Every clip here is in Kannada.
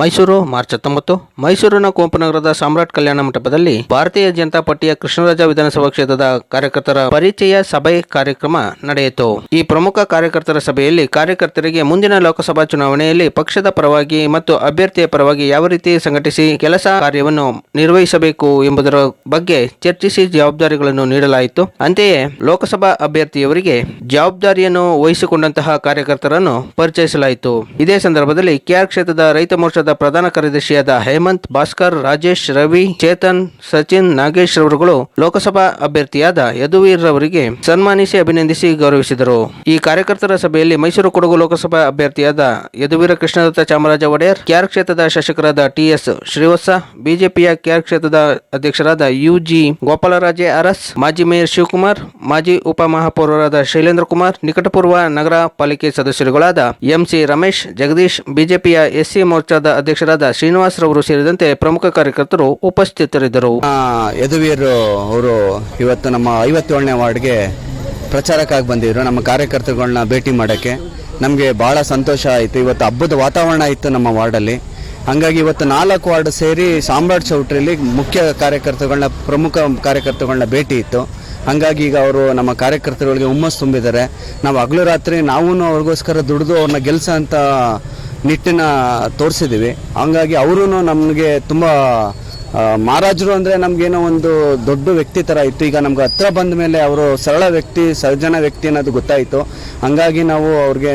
ಮೈಸೂರು, ಮಾರ್ಚ್ ಹತ್ತೊಂಬತ್ತು. ಮೈಸೂರಿನ ಕೋಪನಗರದ ಸಾಮ್ರಾಟ್ ಕಲ್ಯಾಣ ಮಂಟಪದಲ್ಲಿ ಭಾರತೀಯ ಜನತಾ ಪಾರ್ಟಿಯ ಕೃಷ್ಣರಾಜ ವಿಧಾನಸಭಾ ಕ್ಷೇತ್ರದ ಕಾರ್ಯಕರ್ತರ ಪರಿಚಯ ಸಭೆ ಕಾರ್ಯಕ್ರಮ ನಡೆಯಿತು. ಈ ಪ್ರಮುಖ ಕಾರ್ಯಕರ್ತರ ಸಭೆಯಲ್ಲಿ ಕಾರ್ಯಕರ್ತರಿಗೆ ಮುಂದಿನ ಲೋಕಸಭಾ ಚುನಾವಣೆಯಲ್ಲಿ ಪಕ್ಷದ ಪರವಾಗಿ ಮತ್ತು ಅಭ್ಯರ್ಥಿಯ ಪರವಾಗಿ ಯಾವ ರೀತಿ ಸಂಘಟಿಸಿ ಕೆಲಸ ಕಾರ್ಯವನ್ನು ನಿರ್ವಹಿಸಬೇಕು ಎಂಬುದರ ಬಗ್ಗೆ ಚರ್ಚಿಸಿ ಜವಾಬ್ದಾರಿಗಳನ್ನು ನೀಡಲಾಯಿತು. ಅಂತೆಯೇ ಲೋಕಸಭಾ ಅಭ್ಯರ್ಥಿಯವರಿಗೆ ಜವಾಬ್ದಾರಿಯನ್ನು ವಹಿಸಿಕೊಂಡಂತಹ ಕಾರ್ಯಕರ್ತರನ್ನು ಪರಿಚಯಿಸಲಾಯಿತು. ಇದೇ ಸಂದರ್ಭದಲ್ಲಿ ಕೆಆರ್ ಕ್ಷೇತ್ರದ ರೈತ ಮೋರ್ಚಾದ ಪ್ರಧಾನ ಕಾರ್ಯದರ್ಶಿಯಾದ ಹೇಮಂತ್ ಭಾಸ್ಕರ್, ರಾಜೇಶ್ ರವಿ, ಚೇತನ್, ಸಚಿನ್, ನಾಗೇಶ್ ರವರುಗಳು ಲೋಕಸಭಾ ಅಭ್ಯರ್ಥಿಯಾದ ಯದುವೀರ್ ರವರಿಗೆ ಸನ್ಮಾನಿಸಿ ಅಭಿನಂದಿಸಿ ಗೌರವಿಸಿದರು. ಈ ಕಾರ್ಯಕರ್ತರ ಸಭೆಯಲ್ಲಿ ಮೈಸೂರು ಕೊಡಗು ಲೋಕಸಭಾ ಅಭ್ಯರ್ಥಿಯಾದ ಯದುವೀರ ಕೃಷ್ಣದತ್ತ ಚಾಮರಾಜ ಒಡೆಯರ್ ಕ್ಯಾರ್ ಕ್ಷೇತ್ರದ ಶಾಸಕರಾದ ಟಿಎಸ್ ಶ್ರೀವತ್ಸ, ಬಿಜೆಪಿಯ ಕ್ಯಾರ್ ಕ್ಷೇತ್ರದ ಅಧ್ಯಕ್ಷರಾದ ಯುಜಿ ಗೋಪಾಲರಾಜೆ ಅರಸ್, ಮಾಜಿ ಮೇಯರ್ ಶಿವಕುಮಾರ್, ಮಾಜಿ ಉಪಮಹಾಪೌರರಾದ ಶೈಲೇಂದ್ರ ಕುಮಾರ್, ನಿಕಟಪೂರ್ವ ನಗರ ಪಾಲಿಕೆ ಸದಸ್ಯರುಗಳಾದ ಎಂಸಿ ರಮೇಶ್, ಜಗದೀಶ್, ಬಿಜೆಪಿಯ ಎಸ್ಸಿ ಮೋರ್ಚಾದ ಅಧ್ಯಕ್ಷರಾದ ಶ್ರೀನಿವಾಸ್ ರವರು ಸೇರಿದಂತೆ ಪ್ರಮುಖ ಕಾರ್ಯಕರ್ತರು ಉಪಸ್ಥಿತರಿದ್ದರು. ಯದುವೀರ್ ಅವರು ಇವತ್ತು ನಮ್ಮ ಐವತ್ತೇಳನೇ ವಾರ್ಡ್ಗೆ ಪ್ರಚಾರಕ್ಕಾಗಿ ಬಂದಿದ್ರು. ನಮ್ಮ ಕಾರ್ಯಕರ್ತರುಗಳನ್ನ ಭೇಟಿ ಮಾಡೋಕ್ಕೆ ನಮಗೆ ಭಾಳ ಸಂತೋಷ ಆಯಿತು. ಇವತ್ತು ಹಬ್ಬದ ವಾತಾವರಣ ಇತ್ತು ನಮ್ಮ ವಾರ್ಡಲ್ಲಿ. ಹಾಗಾಗಿ ಇವತ್ತು ನಾಲ್ಕು ವಾರ್ಡ್ ಸೇರಿ ಸಾಮ್ರಾಟ್ ಚೌಟ್ರಿಯಲ್ಲಿ ಮುಖ್ಯ ಕಾರ್ಯಕರ್ತರುಗಳನ್ನ ಪ್ರಮುಖ ಕಾರ್ಯಕರ್ತರುಗಳನ್ನ ಭೇಟಿ ಇತ್ತು. ಹಾಗಾಗಿ ಈಗ ಅವರು ನಮ್ಮ ಕಾರ್ಯಕರ್ತರುಗಳಿಗೆ ಹುಮ್ಮಸ್ಸು ತುಂಬಿದ್ದಾರೆ. ನಾವು ಹಗಲು ರಾತ್ರಿ ನಾವೂ ಅವ್ರಿಗೋಸ್ಕರ ದುಡಿದು ಅವ್ರನ್ನ ಗೆಲ್ಸೋ ಅಂತ ನಿಟ್ಟಿನ ತೋರಿಸಿದ್ದೀವಿ. ಹಂಗಾಗಿ ಅವರೂ ನಮಗೆ ತುಂಬ ಮಹಾರಾಜರು ಅಂದರೆ ನಮಗೇನೋ ಒಂದು ದೊಡ್ಡ ವ್ಯಕ್ತಿ ಥರ ಇತ್ತು. ಈಗ ನಮ್ಗೆ ಹತ್ರ ಬಂದ ಮೇಲೆ ಅವರು ಸರಳ ವ್ಯಕ್ತಿ ಸರ್ಜನ ವ್ಯಕ್ತಿ ಅನ್ನೋದು ಗೊತ್ತಾಯಿತು. ಹಂಗಾಗಿ ನಾವು ಅವ್ರಿಗೆ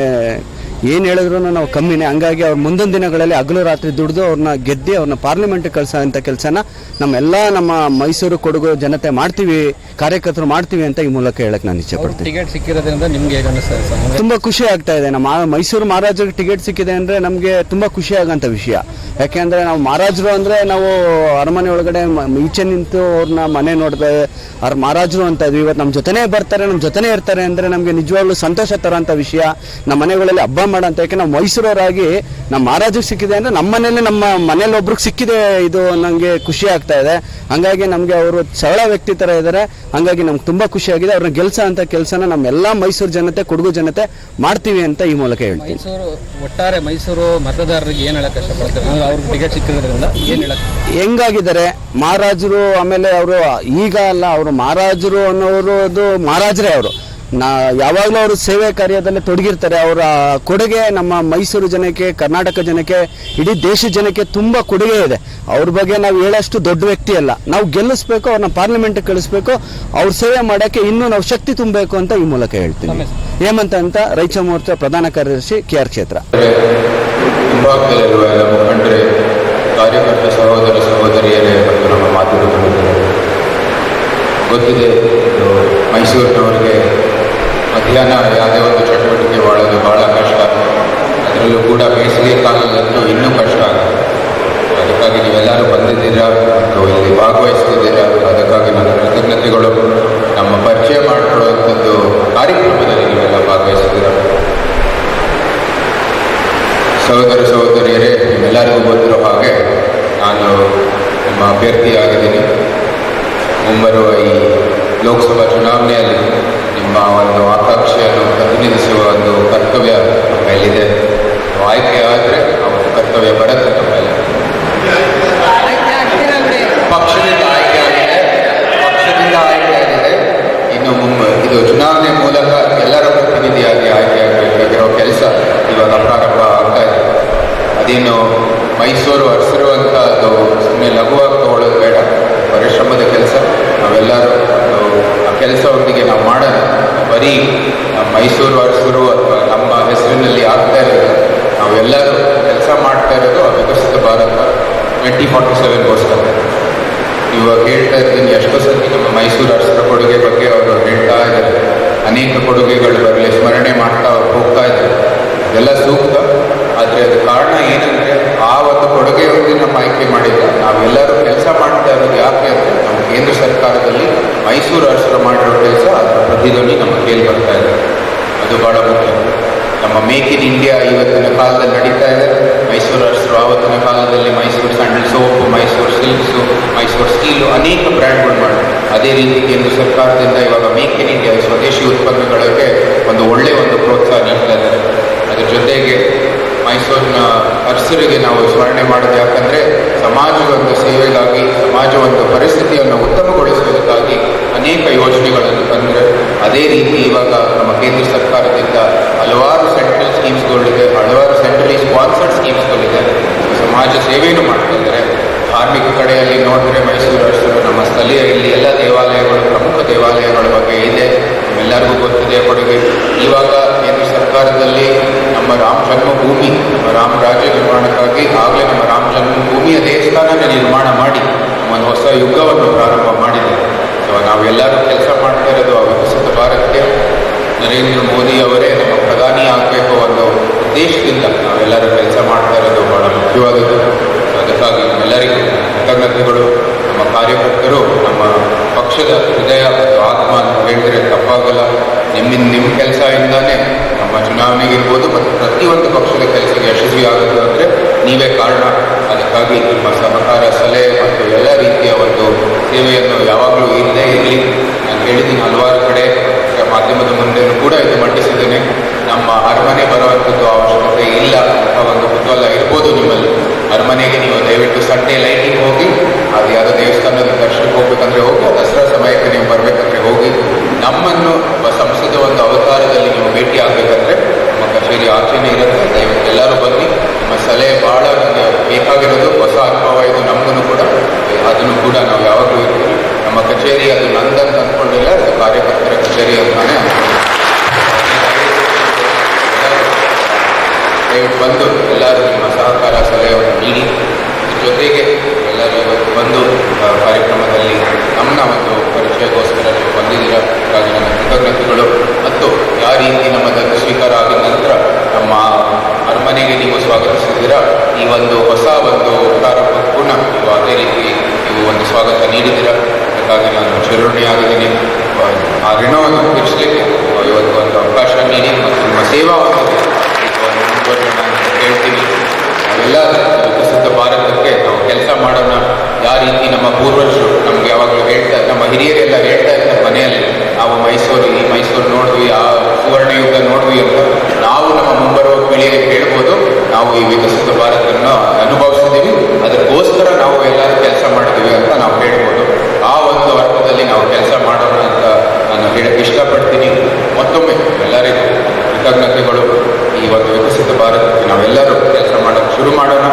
ಏನು ಹೇಳಿದ್ರು ನಾವು ಕಮ್ಮಿನೇ. ಹಂಗಾಗಿ ಅವ್ರ ಮುಂದಿನ ದಿನಗಳಲ್ಲಿ ಹಗಲು ರಾತ್ರಿ ದುಡಿದು ಅವ್ರನ್ನ ಗೆದ್ದಿ ಅವ್ರನ್ನ ಪಾರ್ಲಿಮೆಂಟ್ಗೆ ಕಳ್ಸೋ ಅಂಥ ಕೆಲಸನ ನಮ್ಮೆಲ್ಲ ನಮ್ಮ ಮೈಸೂರು ಕೊಡಗು ಜನತೆ ಮಾಡ್ತೀವಿ ಕಾರ್ಯಕರ್ತರು ಮಾಡ್ತೀವಿ ಅಂತ ಈ ಮೂಲಕ ಹೇಳಕ್ಕೆ ನಾನು ಇಚ್ಛೆಪಡ್ತೀನಿ ಟಿಕೆಟ್ ಸಿಕ್ಕಿರೋದ್ರಿಂದ ನಿಮ್ಗೆ ಹೇಗೆ ಅನಿಸ್ತದೆ ಸರ್? ಅಂದ್ರೆ ತುಂಬಾ ಖುಷಿ ಆಗ್ತಾ ಇದೆ. ನಮ್ಮ ಮೈಸೂರು ಮಹಾರಾಜರಿಗೆ ಟಿಕೆಟ್ ಸಿಕ್ಕಿದೆ ಅಂದ್ರೆ ನಮಗೆ ತುಂಬಾ ಖುಷಿ ಆಗಂತ ವಿಷಯ. ಯಾಕೆಂದ್ರೆ ನಾವು ಮಹಾರಾಜರು ಅಂದ್ರೆ ನಾವು ಅರಮನೆ ಒಳಗಡೆ ಈಚೆ ನಿಂತು ಅವ್ರನ್ನ ಮನೆ ನೋಡಿದೆ ಅವ್ರ ಮಹಾರಾಜರು ಅಂತ ಇದ್ವಿ. ಇವತ್ತು ನಮ್ಮ ಜೊತೆನೇ ಬರ್ತಾರೆ ನಮ್ಮ ಜೊತೆನೇ ಇರ್ತಾರೆ ಅಂದ್ರೆ ನಮಗೆ ನಿಜವಾಗ್ಲೂ ಸಂತೋಷ ತರೋಂಥ ವಿಷಯ. ನಮ್ಮ ಮನೆಗಳಲ್ಲಿ ಹಬ್ಬ ಮಾಡೋಂಥ ಯಾಕೆ ನಾವು ಮೈಸೂರವರಾಗಿ ನಮ್ಮ ಮಹಾರಾಜಿಗೆ ಸಿಕ್ಕಿದೆ ಅಂದ್ರೆ ನಮ್ಮ ಮನೇಲಿ ನಮ್ಮ ಮನೇಲಿ ಒಬ್ರಿಗೆ ಸಿಕ್ಕಿದೆ ಇದು ನನಗೆ ಖುಷಿ ಆಗ್ತಾ ಇದೆ. ಹಂಗಾಗಿ ನಮಗೆ ಅವರು ಸರಳ ವ್ಯಕ್ತಿ ಥರ ಇದ್ದಾರೆ ಹಂಗಾಗಿ ನಮ್ಗೆ ತುಂಬಾ ಖುಷಿಯಾಗಿದೆ ಅವ್ರನ್ನ ಗೆಲ್ಸ ಅಂತ ಕೆಲಸನ ನಮ್ಮೆಲ್ಲ ಮೈಸೂರು ಜನತೆ ಕೊಡಗು ಜನತೆ ಮಾಡ್ತೀವಿ ಅಂತ ಈ ಮೂಲಕ ಹೇಳ್ತೀನಿ. ಮೈಸೂರು ಒಟ್ಟಾರೆ ಮೈಸೂರು ಮತದಾರರಿಗೆ ಏನು ಹೇಳಕ್ಕೆ ಇಷ್ಟಪಡ್ತಾರೆ? ಅಂದ್ರೆ ಅವ್ರಿಗೆ ಟಿಕೆಟ್ ಸಿಕ್ಕಿರೋದ್ರಿಂದ ಏನು ಹೇಳಕ್ ಹೆಂಗಾಗಿದ್ದಾರೆ? ಮಹಾರಾಜರು ಆಮೇಲೆ ಅವರು ಈಗ ಅಲ್ಲ ಅವರು ಮಹಾರಾಜರು ಅನ್ನೋರು ಅದು ಮಹಾರಾಜರೇ ಅವರು. ನಾ ಯಾವಾಗಲೂ ಅವರು ಸೇವೆ ಕಾರ್ಯದಲ್ಲಿ ತೊಡಗಿರ್ತಾರೆ. ಅವರ ಕೊಡುಗೆ ನಮ್ಮ ಮೈಸೂರು ಜನಕ್ಕೆ ಕರ್ನಾಟಕ ಜನಕ್ಕೆ ಇಡೀ ದೇಶ ಜನಕ್ಕೆ ತುಂಬ ಕೊಡುಗೆ ಇದೆ. ಅವ್ರ ಬಗ್ಗೆ ನಾವು ಹೇಳೋಷ್ಟು ದೊಡ್ಡ ವ್ಯಕ್ತಿ ಅಲ್ಲ. ನಾವು ಗೆಲ್ಲಿಸ್ಬೇಕು ಅವ್ರನ್ನ ಪಾರ್ಲಿಮೆಂಟ್ಗೆ ಕಳಿಸ್ಬೇಕು ಅವ್ರ ಸೇವೆ ಮಾಡೋಕ್ಕೆ ಇನ್ನೂ ನಾವು ಶಕ್ತಿ ತುಂಬಬೇಕು ಅಂತ ಈ ಮೂಲಕ ಹೇಳ್ತೀನಿ. ಹೇಮಂತ ಅಂತ ರೈತ ಮೋರ್ಚಾ ಪ್ರಧಾನ ಕಾರ್ಯದರ್ಶಿ ಕೆ ಆರ್ ಕ್ಷೇತ್ರ. ಹಿಂಭಾಗದಲ್ಲಿರುವ ಎಲ್ಲ ಮುಖಂಡರೇ ಕಾರ್ಯಕರ್ತ ಸಹೋದರ ಸಹೋದರಿಯರೇ ಮತ್ತು ನಮ್ಮ ಮಾತುಕತೆ ಗೊತ್ತಿದೆ ಮೈಸೂರಿನವರಿಗೆ ಮಧ್ಯಾಹ್ನ ಯಾವುದೇ ಒಂದು ಚಟುವಟಿಕೆ ಮಾಡೋದು ಭಾಳ ಕಷ್ಟ. ಅದರಲ್ಲೂ ಕೂಡ ಬೇಸಿಗೆ ಕಾಲದಲ್ಲಂತೂ ಇನ್ನೂ ಕಷ್ಟ ಆಗುತ್ತೆ. ಅದಕ್ಕಾಗಿ ನೀವೆಲ್ಲರೂ ಬಂದಿದ್ದೀರಾ? ಮತ್ತು ಇಲ್ಲಿ ಭಾಗವಹಿಸ್ತಿದ್ದೀರಾ? ಅದಕ್ಕಾಗಿ ನನ್ನ ಕೃತಜ್ಞತೆಗಳು. ನಮ್ಮ ಪರಿಚಯ ಮಾಡಿಕೊಳ್ಳುವಂಥದ್ದು ಕಾರ್ಯಕ್ರಮದಲ್ಲಿ ನೀವೆಲ್ಲ ಭಾಗವಹಿಸಿದ್ದೀರಾ ಸಹೋದರ ಸಹೋದರಿಯರೇ ನಿಮ್ಮೆಲ್ಲರಿಗೂ ಗೊತ್ತಿರೋ ಹಾಗೆ ನಾನು ನಿಮ್ಮ ಅಭ್ಯರ್ಥಿಯಾಗಿದ್ದೀನಿ ಮುಂಬರುವ ಈ ಲೋಕಸಭಾ ಚುನಾವಣೆಯಲ್ಲಿ ನಿಮ್ಮ ಒಂದು ಆಕಾಂಕ್ಷೆಯನ್ನು ಪ್ರತಿನಿಧಿಸುವ ಒಂದು ಕರ್ತವ್ಯ ನಮ್ಮ ಮೇಲಿದೆ ನೀವು ಆಯ್ಕೆ ಆದರೆ ಆ ಒಂದು ಕರ್ತವ್ಯ ಬರುತ್ತೆ ನಮ್ಮ ಮೇಲೆ ಪಕ್ಷದಿಂದ ಆಯ್ಕೆ ಆಗಿದೆ ಪಕ್ಷದಿಂದ ಆಯ್ಕೆ ಆಗಿದೆ ಇನ್ನು ಮುಂಬ ಇದು ಚುನಾವಣೆ ಮೂಲಕ ಎಲ್ಲರ ಪ್ರತಿನಿಧಿಯಾಗಿ ಆಯ್ಕೆ ಆಗಬೇಕಾಗಿರೋ ಕೆಲಸ ಇವಾಗ ಪ್ರಾರಂಭ ಆಗ್ತಾ ಇದೆ. ಅದೇನು ಮೈಸೂರು ಹರಿಸಿರುವಂಥ ಅದು ಸುಮ್ಮನೆ ಲಘುವಾಗಿ ತಗೊಳ್ಳೋದು ಬೇಡ. ಪರಿಶ್ರಮದ ಕೆಲಸ. ನಾವೆಲ್ಲರೂ ಆ ಕೆಲಸವೊಂದಿಗೆ ನಾವು ಮಾಡೋಣ. ಬರೀ ಮೈಸೂರು ಹರಿಸಿರು ಅಥವಾ ನಮ್ಮ ಹೆಸರಿನಲ್ಲಿ ಆಗ್ತಾ ಇರೋದು, ನಾವೆಲ್ಲರೂ ಕೆಲಸ ಮಾಡ್ತಾ ಇರೋದು ವಿಕಸಿತ ಭಾರತ ಟ್ವೆಂಟಿ ಫಾರ್ಟಿ ಸೆವೆನ್ಗೋಸ್ಕರ ಇವಾಗ ಹೇಳ್ತಾ ಇದ್ದೀನಿ, ಎಷ್ಟೋ ಸತಿ ನಮ್ಮ ಮೈಸೂರು ಅರಸರ ಕೊಡುಗೆ ಬಗ್ಗೆ ಅನೇಕ ಕೊಡುಗೆಗಳು ಬರಲಿ, ಸ್ಮರಣೆ ಮಾಡ್ತಾ ಹೋಗ್ತಾ ಇದ್ದಾರೆ ಎಲ್ಲ ಸೂಕ್ತ, ಆದರೆ ಅದು ಕಾರಣ ಏನಂದರೆ, ಆ ಒಂದು ಕೊಡುಗೆ ಒಂದು ನಮ್ಮ ಆಯ್ಕೆ ಮಾಡಿಲ್ಲ ನಾವೆಲ್ಲರೂ ಕೆಲಸ ಮಾಡ್ತಾ ಇರೋದು ಯಾಕೆ ಅಂದರೆ, ನಮ್ಮ ಕೇಂದ್ರ ಸರ್ಕಾರದಲ್ಲಿ ಮೈಸೂರು ಅರಸರು ಮಾಡಿರೋ ಕೆಲಸ ಅದರ ಪ್ರತಿಧ್ವನಿ ನಮ್ಮ ಕೇಳಿ ಬರ್ತಾ ಇದೆ. ಅದು ಬಹಳ ಮುಖ್ಯ. ನಮ್ಮ ಮೇಕ್ ಇನ್ ಇಂಡಿಯಾ ಇವತ್ತಿನ ಕಾಲದಲ್ಲಿ ನಡೀತಾ ಇದೆ. ಮೈಸೂರು ಅರಸರು ಆವತ್ತಿನ ಕಾಲದಲ್ಲಿ Mysuru sandal soap, Mysuru silks, Mysuru steel ಅನೇಕ ಬ್ರ್ಯಾಂಡ್ಗಳು ಮಾಡಿ ಅದೇ ರೀತಿ ಕೇಂದ್ರ ಸರ್ಕಾರದಿಂದ ಇವಾಗ ಮೇಕ್ ಇನ್ ಇಂಡಿಯಾ ಸ್ವದೇಶಿ ಉತ್ಪನ್ನಗಳಿಗೆ ಒಂದು ಒಳ್ಳೆಯ ಒಂದು ಪ್ರೋತ್ಸಾಹ ನೀಡ್ತಾ ಇದ್ದಾರೆ. ಅದ್ರ ಜೊತೆಗೆ ಮೈಸೂರಿನ ಅರ್ಸರಿಗೆ ನಾವು ಸ್ಮರಣೆ ಮಾಡೋದು ಯಾಕಂದರೆ ಸಮಾಜದ ಸೇವೆಗಾಗಿ ಸಮಾಜ ಒಂದು ಪರಿಸ್ಥಿತಿಯನ್ನು ಉತ್ತಮಗೊಳಿಸುವುದಕ್ಕಾಗಿ ಅನೇಕ ಯೋಜನೆಗಳನ್ನು ತಂದರೆ ಅದೇ ರೀತಿ ಇವಾಗ ನಮ್ಮ ಕೇಂದ್ರ ಸರ್ಕಾರದಿಂದ ಹಲವಾರು ಸೆಂಟ್ರಲ್ ಸ್ಕೀಮ್ಸ್ಗಳಿದೆ, ಹಲವಾರು ಸೆಂಟ್ರಲಿ ಸ್ಪಾನ್ಸರ್ಡ್ ಸ್ಕೀಮ್ಸ್ಗಳಿದೆ. ಸಮಾಜ ಸೇವೆಯನ್ನು ಮಾಡ್ತಾ ಧಾರ್ಮಿಕ ಕಡೆಯಲ್ಲಿ ನೋಡಿದ್ರೆ ಮೈಸೂರು ಅರಸರು ನಮ್ಮ ಸ್ಥಳೀಯ ಇಲ್ಲಿ ಎಲ್ಲ ದೇವಾಲಯಗಳು, ಪ್ರಮುಖ ದೇವಾಲಯಗಳ ಬಗ್ಗೆ ಇದೆ. ಎಲ್ಲರಿಗೂ ಗೊತ್ತಿದೆ ಕೊಡುಗೆ. ಇವಾಗ ಕೇಂದ್ರ ಸರ್ಕಾರದಲ್ಲಿ ನಮ್ಮ ರಾಮ ಜನ್ಮಭೂಮಿ, ನಮ್ಮ ರಾಮ ರಾಜ್ಯ ನಿರ್ಮಾಣಕ್ಕಾಗಿ ಆಗಲೇ ನಮ್ಮ ರಾಮ ಜನ್ಮಭೂಮಿಯ ದೇವಸ್ಥಾನನ ನಿರ್ಮಾಣ ಮಾಡಿ, ಒಂದು ಹೊಸ ಯುಗವನ್ನು ಪ್ರಾರಂಭ ಮಾಡಿದೆ ಸೊ ನಾವೆಲ್ಲರೂ ಕೆಲಸ ಮಾಡ್ತಾ ಇರೋದು ಆ ಭಾರತಕ್ಕೆ ನರೇಂದ್ರ ಮೋದಿ ಅವರೇ ನಮ್ಮ ಪ್ರಧಾನಿ ಆಗಬೇಕು ಅನ್ನೋ ಉದ್ದೇಶದಿಂದ ನಾವೆಲ್ಲರೂ ಕೆಲಸ ಮಾಡ್ತಾ ಇರೋದು ಬಹಳ ಮುಖ್ಯವಾದದ್ದು ಸೊ ಅದಕ್ಕಾಗಿ ನಮ್ಮೆಲ್ಲರಿಗೂ ಕೃತಜ್ಞತೆಗಳು ನಮ್ಮ ಕಾರ್ಯಕರ್ತರು ನಮ್ಮ ಪಕ್ಷದ ಹೃದಯ ಮತ್ತು ಆತ್ಮ ಅಂತ ಹೇಳಿದ್ರೆ ತಪ್ಪಾಗಲ್ಲ ನಿಮ್ಮಿಂದ ನಿಮ್ಮ ಕೆಲಸದಿಂದಾನೇ ನಮ್ಮ ಚುನಾವಣೆಗೆ ಇರ್ಬೋದು ಮತ್ತು ಪ್ರತಿಯೊಂದು ಪಕ್ಷದ ಕೆಲಸಕ್ಕೆ ಯಶಸ್ವಿ ಆಗುತ್ತೆ ಅಂದರೆ ನೀವೇ ಕಾರಣ ಅದಕ್ಕಾಗಿ ನಿಮ್ಮ ಸಹಕಾರ ಸಲಹೆ ಮತ್ತು ಎಲ್ಲ ರೀತಿಯ ಒಂದು ಸೇವೆಯನ್ನು ಯಾವಾಗಲೂ ಇಲ್ಲದೆ ಇರಲಿ. ನಾನು ಹೇಳಿದ್ದೀನಿ ಹಲವಾರು ಕಡೆ ಮಾಧ್ಯಮದ ಮುಂದೆ ಕೂಡ ಇದು ಮಂಡಿಸಿದ್ದೇನೆ. ನಮ್ಮ ಅರಮನೆ ಬರುವಂಥದ್ದು ಅವಶ್ಯಕತೆ ಇಲ್ಲ ಅಂತ ಒಂದು ಕುತೂಹಲ ಇರ್ಬೋದು ನಿಮ್ಮಲ್ಲಿ. ಅರಮನೆಗೆ ನೀವು ದಯವಿಟ್ಟು ಸಂಡೆ ಲೈಟಿಂಗ್ ಹೋಗಿ, ಅದು ಯಾವುದೋ ದೇವಸ್ಥಾನದ ದರ್ಶನಕ್ಕೆ ಹೋಗ್ಬೇಕಂದ್ರೆ ಹೋಗಿ, ದಸರಾ ಸಮಯಕ್ಕೆ ನೀವು ಬರಬೇಕಂದ್ರೆ ಹೋಗಿ, ನಮ್ಮನ್ನು ಸಂಸದ ಒಂದು ಅವತಾರದಲ್ಲಿ ನೀವು ಭೇಟಿ ಆಗಬೇಕಂದ್ರೆ ನಮ್ಮ ಕಚೇರಿ ಆಚೆನೇ ಇರುತ್ತೆ. ದಯವಿಟ್ಟು ಎಲ್ಲರೂ ಬನ್ನಿ. ನಿಮ್ಮ ಸಲಹೆ ಬಹಳ ಬೇಕಾಗಿರೋದು, ಹೊಸ ಅನುಭವ ಇದು ನಮಗೂ ಕೂಡ ಅದನ್ನು ಕೂಡ ನಾವು ಯಾವಾಗಲೂ ಇರ್ತೀವಿ ನಮ್ಮ ಕಚೇರಿ ಅದು ನಂದಂತ ಅಂದ್ಕೊಂಡಿಲ್ಲ ಅದು ಕಾರ್ಯಕರ್ತರ ಕಚೇರಿ ಅಂತಾನೆ ದಯವಿಟ್ಟು ಬಂದು ಎಲ್ಲರೂ ನಿಮ್ಮ ಸಹಕಾರ ಸಲಹೆಯನ್ನು ನೀಡಿ, ಜೊತೆಗೆ ಎಲ್ಲರೂ ಇವತ್ತು ಬಂದು ಕಾರ್ಯಕ್ರಮದಲ್ಲಿ ನಮ್ಮ ಒಂದು ಪರಿಚಯಕ್ಕೋಸ್ಕರ ನೀವು ಬಂದಿದ್ದೀರ, ಹಾಗಾಗಿ ನನ್ನ ಕೃತಜ್ಞತೆಗಳು. ಮತ್ತು ಯಾವ ರೀತಿ ನಮ್ಮ ಆಗಿದ ನಂತರ ನಮ್ಮ ಅರಮನೆಗೆ ನೀವು ಸ್ವಾಗತಿಸಿದ್ದೀರ, ಈ ಒಂದು ಹೊಸ ಒಂದು ಪ್ರಾರಂಭಕ್ಕೂ ಕೂಡ ನೀವು ಅದೇ ರೀತಿ ನೀವು ಒಂದು ಸ್ವಾಗತ ನೀಡಿದ್ದೀರ ಅದಕ್ಕಾಗಿ ನಾನು ಚಿರಋಣಿಯಾಗಿದ್ದೀನಿ ಆ ಋಣವನ್ನು ತೀರಿಸಲಿಕ್ಕೆ ಇವತ್ತು ಒಂದು ಅವಕಾಶ ನೀಡಿ ಮತ್ತು ನಿಮ್ಮ ನಾನು ಕೇಳ್ತೀನಿ. ನಾವೆಲ್ಲ ವಿಕಸಿತ ಭಾರತಕ್ಕೆ ನಾವು ಕೆಲಸ ಮಾಡೋಣ. ಯಾವ ರೀತಿ ನಮ್ಮ ಪೂರ್ವಜರು ನಮ್ಗೆ ಯಾವಾಗಲೂ ಹೇಳ್ತಾ ನಮ್ಮ ಹಿರಿಯರೆಲ್ಲ ಹೇಳ್ತಾ ಇರ್ತಾರೆ ಮನೆಯಲ್ಲಿ, ನಾವು ಮೈಸೂರು, ಈ ಮೈಸೂರು ನೋಡಿದ್ವಿ, ಆ ಸುವರ್ಣ ಯುಗ ನೋಡ್ವಿ ಅಂತ ನಾವು ನಮ್ಮ ಮುಂಬರುವ ಪೀಳಿಗೆ ಕೇಳ್ಬೋದು. ನಾವು ಈ ವಿಕಸಿತ ಭಾರತವನ್ನು ಅನುಭವಿಸಿದ್ದೀವಿ. ಅದಕ್ಕೋಸ್ಕರ ನಾವು ಎಲ್ಲರೂ ಕೆಲಸ ಮಾಡ್ತೀವಿ ಅಂತ ನಾವು ಹೇಳ್ಬೋದು ಆ ಒಂದು ಅರ್ಥದಲ್ಲಿ ನಾವು ಕೆಲಸ ಮಾಡೋಣ ಅಂತ ನಾನು ಹೇಳಕ್ಕೆ ಇಷ್ಟಪಡ್ತೀನಿ. ಮತ್ತೊಮ್ಮೆ ಎಲ್ಲರಿಗೂ ಕೃತಜ್ಞತೆಗಳು. ಈ ಒಂದು ವಿಕಸಿತ ಭಾರತಕ್ಕೆ ನಾವೆಲ್ಲರೂ ಕೆಲಸ ಮಾಡೋಕ್ಕೆ ಶುರು ಮಾಡೋಣ.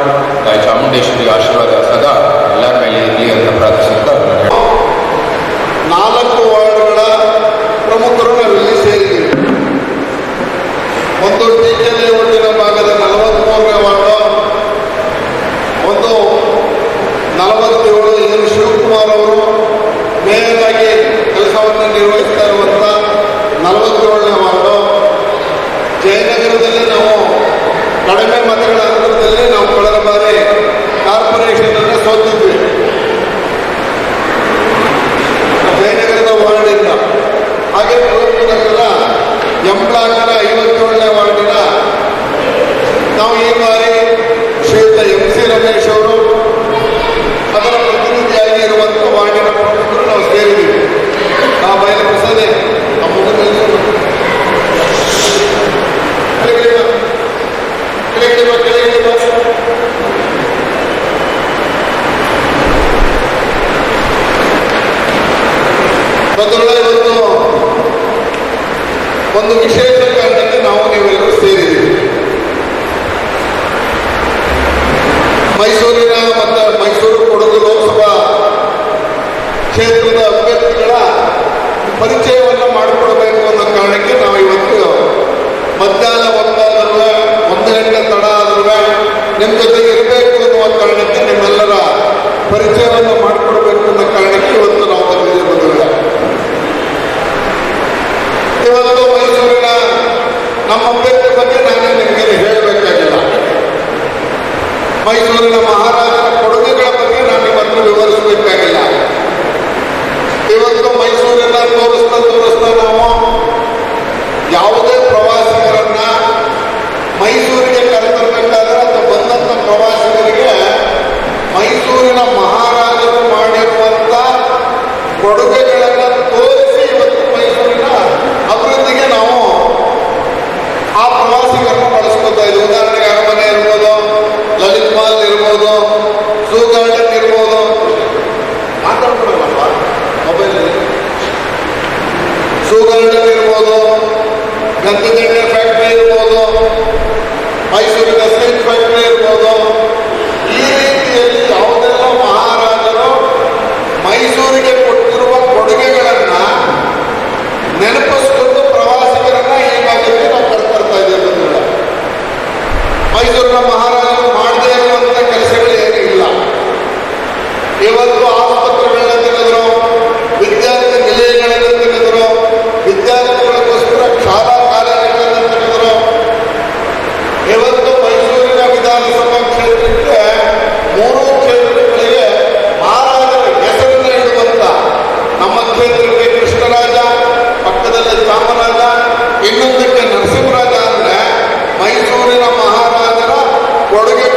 ತಾಯಿ ಚಾಮುಂಡೇಶ್ವರಿ ಆಶೀರ್ವಾದ ಸದಾ ಎಲ್ಲರ ಮೇಲೆ ಇರಲಿ ಅಂತ ಪ್ರಾರ್ಥಿಸುತ್ತಾ ನಾನು ಹೇಳ್ತೀನಿ. ನಾಲ್ಕು ವಾರ್ಡ್ಗಳ ಪ್ರಮುಖರು ನಾವಿಲ್ಲಿ ಸೇರಿದ್ದೀವಿ ಒಂದು ಟಿಕೆಲೆ ಒಟ್ಟಿನ ಭಾಗದ ನಲವತ್ಮೂರನೇ ವಾರ್ಡು ಒಂದು ನಲವತ್ತೇಳು ಎನ್ ಶಿವಕುಮಾರ್ ಅವರು ಮೇಯರ್ ಆಗಿ ಕೆಲಸವನ್ನು ನಿರ್ವಹಿಸ್ತಾ ಇರುವಂಥ ನಲವತ್ತೇಳನೇ ವಾರ್ಡು ಜಯನಗರದಲ್ಲಿ ನಾವು ಕಡಿಮೆ ಮತಗಳ ಅಂತರದಲ್ಲಿ ನಾವು ಕಳೆದ ಬಾರಿ ಕಾರ್ಪೊರೇಷನ್ ಅನ್ನು ಸೋತಿದ್ವಿ ಜಯನಗರದ ವಾರ್ಡಿಂದ ಹಾಗೆ ಕುವೆಂಪು ನಗರದ ಎಂ ಬ್ಲಾಕ್ನ ಐವತ್ತೇಳನೇ ವಾರ್ಡಿನ ನಾವು ಈ ಬಾರಿ ಶ್ರೀಯುತ ಎಂ ಸಿ ರಮೇಶ್ ಅವರು ಅದರ ಪ್ರತಿನಿಧಿಯಾಗಿ ಇರುವಂಥ ವಾರ್ಡಿನ ಪ್ರಮುಖರು ನಾವು ಸೇರಿದ್ದೀವಿ ಆ ಬಯಲು ಪ್ರಸಾದೆ ಆ ಮುಖದ ಕೆಳಗಡೆ ಬಾ. ಕೆಳಗಡೆ ಬಾ, ಕೆಳಗಡೆ ಬಾ. ಬಂಧುಗಳೇ ಇವತ್ತು ಒಂದು ವಿಶೇಷ ಕಾರಣಕ್ಕೆ ನಾವು ನೀವೆಲ್ಲರೂ ಸೇರಿದ್ದೀವಿ. ಮೈಸೂರಿನ ಮತ್ತು ಮೈಸೂರು ಕೊಡಗು ಲೋಕಸಭಾ ಕ್ಷೇತ್ರದ ಅಭ್ಯರ್ಥಿಗಳ ಪರಿಚಯವನ್ನು ಸುಗಂಧವಿರ್ಬೋದು ಗಂಧದ ಎಣ್ಣೆ ಫ್ಯಾಕ್ಟ್ರಿ ಇರ್ಬೋದು, ಮೈಸೂರಿನ ಸಿಲ್ಕ್ ಫ್ಯಾಕ್ಟ್ರಿ ಇರ್ಬೋದು. ಈ ರೀತಿಯಲ್ಲಿ ಯಾವುದೆಲ್ಲ ಮಹಾರಾಜರು ಮೈಸೂರಿಗೆ ಕೊಟ್ಟಿರುವ ಕೊಡುಗೆಗಳನ್ನು ನೆನಪಿಸ್ಕೊಂಡು ಪ್ರವಾಸಿಗರನ್ನ ಭಾಗದಲ್ಲಿ ನಾವು ಕರೆತರ್ತಾ ಇದ್ದೇವೆ ಮೈಸೂರಿನ ಮಹಾರಾಜರು ಮಾಡದೇ ಇರುವಂಥ ಕೆಲಸಗಳು ಏನೂ ಇಲ್ಲ ಇವತ್ತು ಕೊಡುಗೆ